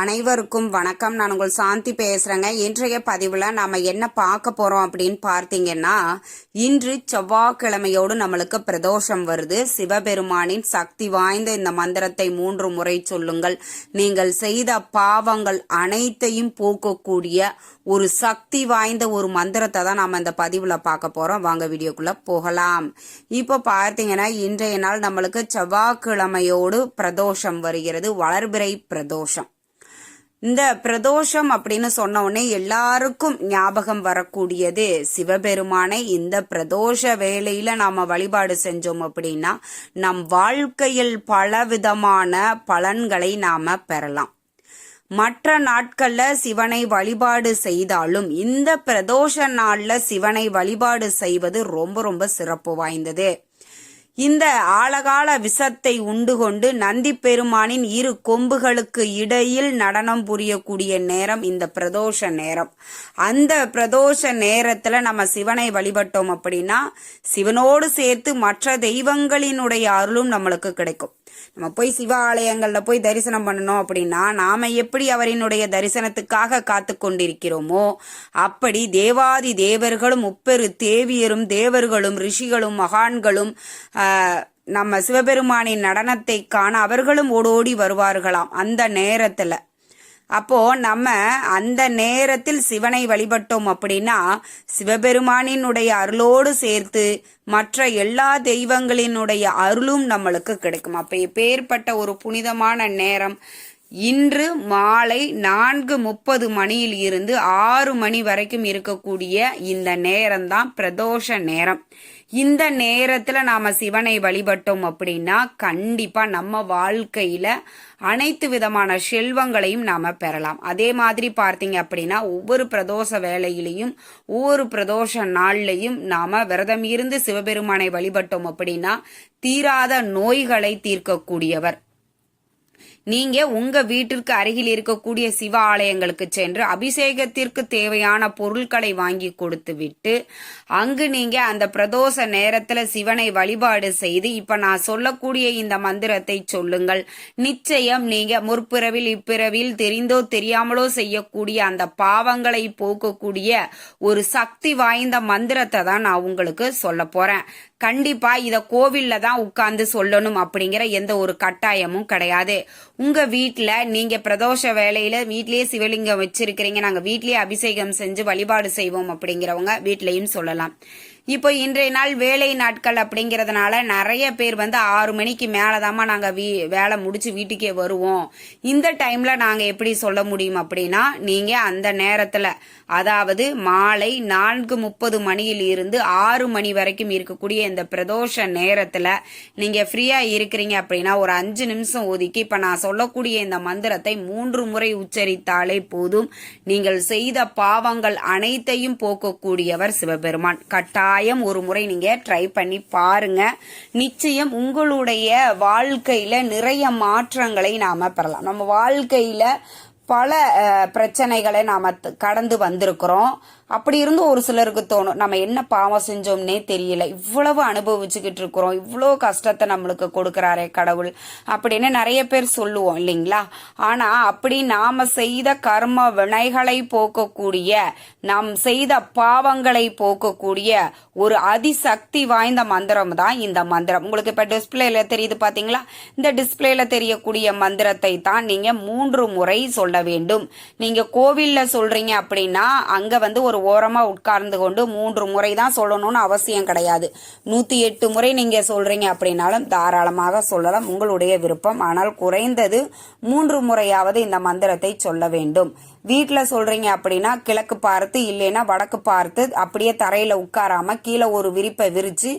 அனைவருக்கும் வணக்கம். நான் உங்கள் சாந்தி பேசுறேங்க. இன்றைய பதிவுல நாம என்ன பார்க்க போறோம் அப்படின்னு பார்த்தீங்கன்னா இன்று செவ்வாய்க்கிழமையோடு நம்மளுக்கு பிரதோஷம் வருது. சிவபெருமானின் சக்தி வாய்ந்த இந்த மந்திரத்தை மூன்று முறை சொல்லுங்கள். நீங்கள் செய்த பாவங்கள் அனைத்தையும் போக்கக்கூடிய ஒரு சக்தி வாய்ந்த ஒரு மந்திரத்தை தான் நாம இந்த பதிவுல பார்க்க போறோம். வாங்க வீடியோக்குள்ள போகலாம். இப்போ பார்த்தீங்கன்னா இன்றைய நாள் நம்மளுக்கு செவ்வாய்க்கிழமையோடு பிரதோஷம் வருகிறது. வளர்பிறை பிரதோஷம். இந்த பிரதோஷம் அப்படின்னு சொன்ன உடனே எல்லாருக்கும் ஞாபகம் வரக்கூடியது. சிவபெருமானை இந்த பிரதோஷ வேலையில நாம வழிபாடு செஞ்சோம் அப்படின்னா நம் வாழ்க்கையில் பலவிதமான பலன்களை நாம பெறலாம். மற்ற நாட்கள்ல சிவனை வழிபாடு செய்தாலும் இந்த பிரதோஷ நாள்ல சிவனை வழிபாடு செய்வது ரொம்ப ரொம்ப சிறப்பு வாய்ந்தது. இந்த ஆழகால விஷத்தை உண்டு கொண்டு நந்தி பெருமானின் இரு கொம்புகளுக்கு இடையில் நடனம் புரியக்கூடிய நேரம் இந்த பிரதோஷ நேரம். அந்த பிரதோஷ நேரத்துல நம்ம சிவனை வழிபட்டோம் அப்படின்னா சிவனோடு சேர்த்து மற்ற தெய்வங்களினுடைய அருளும் நம்மளுக்கு கிடைக்கும். நம்ம போய் சிவ ஆலயங்கள்ல போய் தரிசனம் பண்ணணும் அப்படின்னா நாம எப்படி அவரினுடைய தரிசனத்துக்காக காத்து கொண்டிருக்கிறோமோ அப்படி தேவாதி தேவர்களும் முப்பெரு தேவியரும் தேவர்களும் ரிஷிகளும் மகான்களும் ஆஹ், நம்ம சிவபெருமானின் நடனத்தை காண அவர்களும் ஓடோடி வருவார்களாம் அந்த நேரத்துல. அப்போ நம்ம அந்த நேரத்தில் சிவனை வழிபட்டோம் அப்படின்னா சிவபெருமானினுடைய அருளோடு சேர்த்து மற்ற எல்லா தெய்வங்களினுடைய அருளும் நம்மளுக்கு கிடைக்கும். அப்ப எப்பேற்பட்ட ஒரு புனிதமான நேரம் இன்று மாலை நான்கு முப்பது மணியில் இருந்து ஆறு மணி வரைக்கும் இருக்கக்கூடிய இந்த நேரம்தான் பிரதோஷ நேரம். இந்த நேரத்துல நாம சிவனை வழிபட்டோம் அப்படின்னா கண்டிப்பா நம்ம வாழ்க்கையில அனைத்து விதமான செல்வங்களையும் நாம பெறலாம். அதே மாதிரி பார்த்தீங்க அப்படின்னா ஒவ்வொரு பிரதோஷ வேலையிலையும் ஒவ்வொரு பிரதோஷ நாள்லையும் நாம விரதம் இருந்து சிவபெருமானை வழிபட்டோம் அப்படின்னா தீராத நோய்களை தீர்க்கக்கூடியவர். நீங்க உங்க வீட்டிற்கு அருகில் இருக்கக்கூடிய சிவ ஆலயங்களுக்கு சென்று அபிஷேகத்திற்கு தேவையான பொருட்களை வாங்கி கொடுத்து விட்டு அங்கு நீங்க அந்த பிரதோஷ நேரத்துல சிவனை வழிபாடு செய்து இப்ப நான் சொல்லக்கூடிய இந்த மந்திரத்தை சொல்லுங்கள். நிச்சயம் நீங்க முற்பிறவில் இப்பிறவில் தெரிந்தோ தெரியாமலோ செய்யக்கூடிய அந்த பாவங்களை போக்கக்கூடிய ஒரு சக்தி வாய்ந்த மந்திரத்தை தான் நான் உங்களுக்கு சொல்ல போறேன். கண்டிப்பா இத கோவில்ல தான் உட்கார்ந்து சொல்லணும் அப்படிங்கிற எந்த ஒரு கட்டாயமும் கிடையாது. உங்க வீட்டில் நீங்க பிரதோஷ வேலையில வீட்லயே சிவலிங்கம் வச்சிருக்கிறீங்க. நாங்க வீட்லயே அபிஷேகம் செஞ்சு வழிபாடு செய்வோம் அப்படிங்கிறவங்க வீட்லயும் சொல்லலாம். இப்போ இன்றைய நாள் வேலை நாட்கள் அப்படிங்கிறதுனால நிறைய பேர் வந்து ஆறு மணிக்கு மேலதாம்மா நாங்கள் வீ வேலை முடிச்சு வீட்டுக்கே வருவோம். இந்த டைம்ல நாங்கள் எப்படி சொல்ல முடியும் அப்படின்னா நீங்க அந்த நேரத்துல அதாவது மாலை நான்கு முப்பது மணியில் இருந்து ஆறு மணி வரைக்கும் இருக்கக்கூடிய இந்த பிரதோஷ நேரத்துல நீங்க ஃப்ரீயா இருக்கிறீங்க அப்படின்னா ஒரு அஞ்சு நிமிஷம் ஒதுக்கி இப்ப நான் சொல்லக்கூடிய இந்த மந்திரத்தை மூன்று முறை உச்சரித்தாலே போதும். நீங்கள் செய்த பாவங்கள் அனைத்தையும் போக்கக்கூடியவர் சிவபெருமான். கட்டாயம் ஒரு முறை நீங்க ட்ரை பண்ணி பாருங்க. நிச்சயம் உங்களுடைய வாழ்க்கையில நிறைய மாற்றங்களை நாம பெறலாம். நம்ம வாழ்க்கையில பல பிரச்சனைகளை நாம த- கடந்து வந்திருக்கிறோம். அப்படி இருந்து ஒரு சிலருக்கு தோணும். நம்ம என்ன பாவம் செஞ்சோம்னே தெரியல. இவ்வளவு அனுபவிச்சுக்கிட்டு இருக்கிறோம். இவ்வளோ கஷ்டத்தை நம்மளுக்கு கொடுக்குறாரே கடவுள். அப்படின்னு நிறைய பேர் சொல்லுவோம் இல்லைங்களா? ஆனா அப்படி நாம செய்த கர்ம வினைகளை போக்கக்கூடிய நாம் செய்த பாவங்களை போக்கக்கூடிய ஒரு அதிசக்தி வாய்ந்த மந்திரம் தான் இந்த மந்திரம். உங்களுக்கு இப்போ டிஸ்பிளேல தெரியுது பாத்தீங்களா? இந்த டிஸ்பிளேல தெரியக்கூடிய மந்திரத்தை தான் நீங்க மூன்று முறை சொல்ல வேண்டும். நீங்க கோவிலில் சொல்றீங்க அப்படின்னா அங்க வந்து ஒரு ஓரமாக உட்கார்ந்து கொண்டு மூன்று முறை தான் சொல்லணும்னு அவசியம் கிடையாது. நூற்றி எட்டு முறை நீங்கள் சொல்கிறீங்க அப்படின்னாலும் தாராளமாக சொல்லலாம். உங்களுடைய விருப்பம். ஆனால் குறைந்தது மூன்று முறையாவது இந்த மந்திரத்தை சொல்ல வேண்டும். வீட்டில் சொல்கிறீங்க அப்படின்னா கிழக்கு பார்த்து இல்லைன்னா வடக்கு பார்த்து அப்படியே தரையில் உட்காராம கீழே ஒரு விரிப்பை விரித்து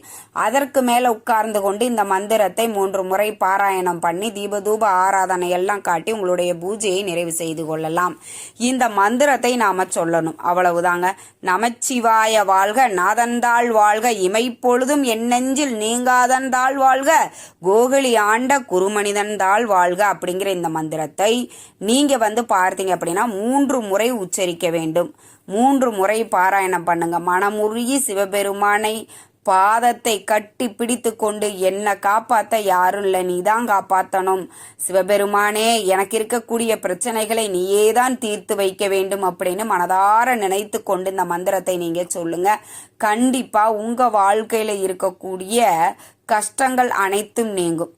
அதற்கு மேலே உட்கார்ந்து கொண்டு இந்த மந்திரத்தை மூன்று முறை பாராயணம் பண்ணி தீபதூப ஆராதனை எல்லாம் காட்டி உங்களுடைய பூஜையை நிறைவு செய்து கொள்ளலாம். இந்த மந்திரத்தை நாம் சொல்லணும். அவ்வளவுதாங்க. நமச்சிவாய வாழ்க நாதந்தாள் வாழ்க இமைப்பொழுதும் எண்ணெஞ்சில் நீங்காதந்தாள் வாழ்க கோகுலி ஆண்ட குருமனிதந்தாள் வாழ்க அப்படிங்கிற இந்த மந்திரத்தை நீங்க வந்து பார்த்தீங்க அப்படின்னா மூன்று முறை உச்சரிக்க வேண்டும். மூன்று முறை பாராயணம் பண்ணுங்க. மனமுருகி சிவபெருமானை பாதத்தை கட்டி பிடித்து கொண்டு என்னை காப்பாத்த யாரும் இல்லை நீ தான் சிவபெருமானே எனக்கு இருக்கக்கூடிய பிரச்சனைகளை நீயே தான் தீர்த்து வைக்க வேண்டும் அப்படின்னு மனதார நினைத்து கொண்டு இந்த மந்திரத்தை நீங்க சொல்லுங்க. கண்டிப்பா உங்க வாழ்க்கையில இருக்கக்கூடிய கஷ்டங்கள் அனைத்தும் நீங்கும்.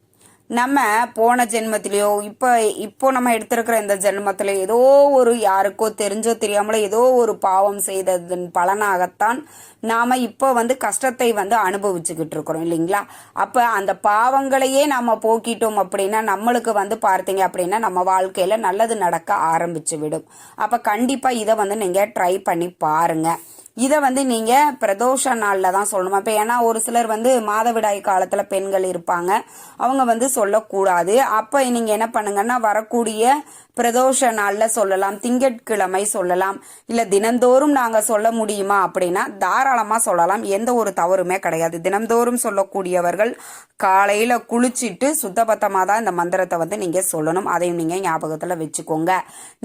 நம்ம போன ஜென்மத்திலேயோ இப்போ இப்போ நம்ம எடுத்திருக்கிற இந்த ஜென்மத்தில் ஏதோ ஒரு யாருக்கோ தெரிஞ்சோ தெரியாமலோ ஏதோ ஒரு பாவம் செய்ததன் பலனாகத்தான் நாம் இப்போ வந்து கஷ்டத்தை வந்து அனுபவிச்சுக்கிட்டு இருக்கிறோம் இல்லைங்களா? அப்போ அந்த பாவங்களையே நம்ம போக்கிட்டோம் அப்படின்னா நம்மளுக்கு வந்து பார்த்தீங்க அப்படின்னா நம்ம வாழ்க்கையில் நல்லது நடக்க ஆரம்பிச்சு விடும் அப்போ கண்டிப்பாக இதை வந்து நீங்கள் ட்ரை பண்ணி பாருங்கள் இதை வந்து நீங்கள் பிரதோஷ நாளில் தான் சொல்லணும். இப்போ ஏன்னா ஒரு சிலர் வந்து மாதவிடாய் காலத்தில் பெண்கள் இருப்பாங்க. அவங்க வந்து சொல்லக்கூடாது. அப்போ நீங்கள் என்ன பண்ணுங்கன்னா வரக்கூடிய பிரதோஷ நாளில் சொல்லலாம் திங்கட்கிழமை சொல்லலாம் இல்லை தினந்தோறும் நாங்கள் சொல்ல முடியுமா அப்படின்னா தாராளமாக சொல்லலாம். எந்த ஒரு தவறுமே கிடையாது. தினந்தோறும் சொல்லக்கூடியவர்கள் காலையில் குளிச்சுட்டு சுத்தபத்தமாக தான் இந்த மந்திரத்தை வந்து நீங்கள் சொல்லணும். அதையும் நீங்கள் ஞாபகத்தில் வச்சுக்கோங்க.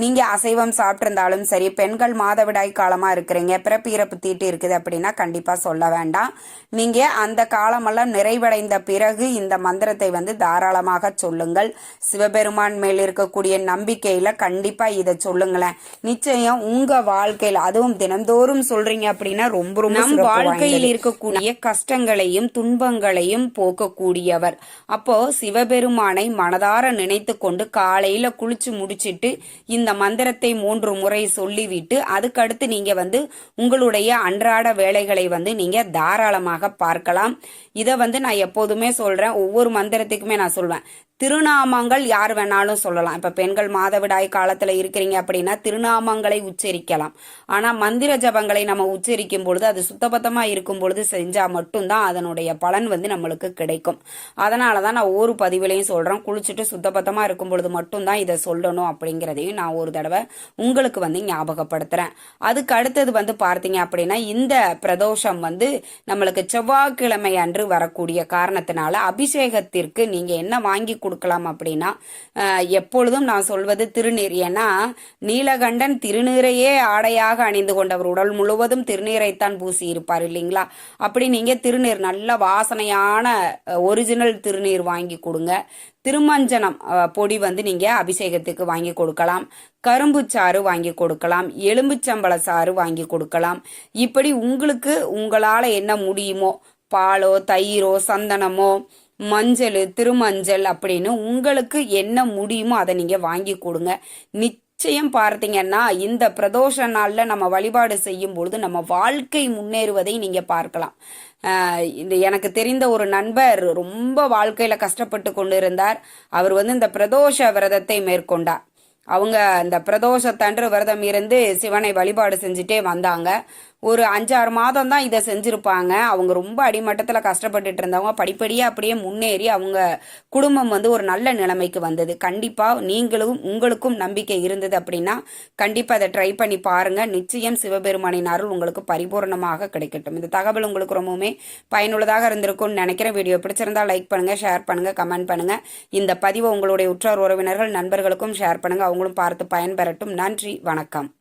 நீங்கள் அசைவம் சாப்பிட்ருந்தாலும் சரி பெண்கள் மாதவிடாய் காலமாக இருக்கிறீங்க பிறப்பு இறப்பு தீட்டு இருக்குது அப்படின்னா கண்டிப்பாக சொல்ல வேண்டாம். நீங்கள் அந்த காலமெல்லாம் நிறைவடைந்த பிறகு இந்த மந்திரத்தை வந்து தாராளமாக சொல்லுங்கள். சிவபெருமான் மேல் இருக்கக்கூடிய நம்பிக்கையில் கண்டிப்பாக இதை சொல்லுங்களேன். நிச்சயம் உங்கள் வாழ்க்கையில் அதுவும் தினந்தோறும் சொல்றீங்க அப்படின்னா ரொம்ப ரொம்ப நம் வாழ்க்கையில் இருக்கக்கூடிய கஷ்டங்களையும் துன்பங்களையும் போக்கக்கூடியவர். அப்போ சிவபெருமானை மனதார நினைத்து கொண்டு காலையில குளிச்சு முடிச்சிட்டு இந்த மந்திரத்தை மூன்று முறை சொல்லிவிட்டு அதுக்கடுத்து நீங்க வந்து உங்களுடைய அன்றாட வேலைகளை வந்து நீங்க தாராளமாக பார்க்கலாம். இதை வந்து நான் எப்போதுமே சொல்றேன். ஒவ்வொரு மந்திரத்துக்குமே நான் சொல்வேன். திருநாமங்கள் யார் வேணாலும் சொல்லலாம். இப்போ பெண்கள் மாதவிடாய் காலத்தில் இருக்கிறீங்க அப்படின்னா திருநாமங்களை உச்சரிக்கலாம். ஆனால் மந்திர ஜபங்களை நம்ம உச்சரிக்கும் பொழுது அது சுத்தபத்தமாக இருக்கும் பொழுது செஞ்சால் மட்டும்தான் அதனுடைய பலன் வந்து நம்மளுக்கு கிடைக்கும். அதனால தான் நான் ஒரு பதிவிலையும் சொல்கிறேன் குளிச்சுட்டு சுத்தபத்தமாக இருக்கும் பொழுது மட்டும்தான் இதை சொல்லணும் அப்படிங்கிறதையும் நான் ஒரு தடவை உங்களுக்கு வந்து ஞாபகப்படுத்துகிறேன் அதுக்கு அடுத்தது வந்து பார்த்தீங்க அப்படின்னா இந்த பிரதோஷம் வந்து நம்மளுக்கு செவ்வாய்க்கிழமை அன்று வரக்கூடிய காரணத்தினால அபிஷேகத்திற்கு நீங்கள் என்ன வாங்கி கொடுக்கலாம் அப்படின்னா எப்பொழுதும் நான் சொல்வது திருநீர். ஏன்னா நீலகண்டன் திருநீரையே ஆடையாக அணிந்து கொண்டவர். உடல் முழுவதும் திருநீரைத்தான் பூசி இருப்பார் இல்லைங்களா? அப்படி நீங்க திருநீர் நல்ல வாசனையான ஒரிஜினல் திருநீர் வாங்கி கொடுங்க. திருமஞ்சனம் பொடி வந்து நீங்க அபிஷேகத்துக்கு வாங்கி கொடுக்கலாம். கரும்பு சாறு வாங்கி கொடுக்கலாம். எலும்புச்சம்பள சாறு வாங்கி கொடுக்கலாம். இப்படி உங்களுக்கு உங்களால என்ன முடியுமோ பாலோ தயிரோ சந்தனமோ மஞ்சள் திருமஞ்சள் அப்படின்னு உங்களுக்கு என்ன முடியுமோ அதை நீங்கள் வாங்கி கொடுங்க. நிச்சயம் பார்த்தீங்கன்னா இந்த பிரதோஷ நாளில் நம்ம வழிபாடு செய்யும் பொழுது நம்ம வாழ்க்கை முன்னேறுவதை நீங்கள் பார்க்கலாம். இந்த எனக்கு தெரிந்த ஒரு நண்பர் ரொம்ப வாழ்க்கையில் கஷ்டப்பட்டு கொண்டு இருந்தார் அவர் வந்து இந்த பிரதோஷ விரதத்தை மேற்கொண்டார். அவங்க இந்த பிரதோஷத்தன்று விரதம் இருந்து சிவனை வழிபாடு செஞ்சுட்டே வந்தாங்க. ஒரு அஞ்சாறு மாதம் தான் இதை செஞ்சுருப்பாங்க. அவங்க ரொம்ப அடிமட்டத்தில் கஷ்டப்பட்டுட்டு இருந்தவங்க படிப்படியாக அப்படியே முன்னேறி அவங்க குடும்பம் வந்து ஒரு நல்ல நிலைமைக்கு வந்தது. கண்டிப்பாக நீங்களும் உங்களுக்கும் நம்பிக்கை இருந்தது அப்படின்னா கண்டிப்பாக அதை ட்ரை பண்ணி பாருங்கள் நிச்சயம் சிவபெருமானின் அருள் உங்களுக்கு பரிபூர்ணமாக கிடைக்கட்டும். இந்த தகவல் உங்களுக்கு ரொம்பவுமே பயனுள்ளதாக இருந்திருக்கும்னு நினைக்கிறேன். வீடியோ பிடிச்சிருந்தா லைக் பண்ணுங்கள் ஷேர் பண்ணுங்கள் கமெண்ட் பண்ணுங்கள் இந்த பதிவை உங்களுடைய உற்றார் உறவினர்கள் நண்பர்களுக்கும் ஷேர் பண்ணுங்கள் அவங்களும் பார்த்து பயன்பெறட்டும். நன்றி வணக்கம்.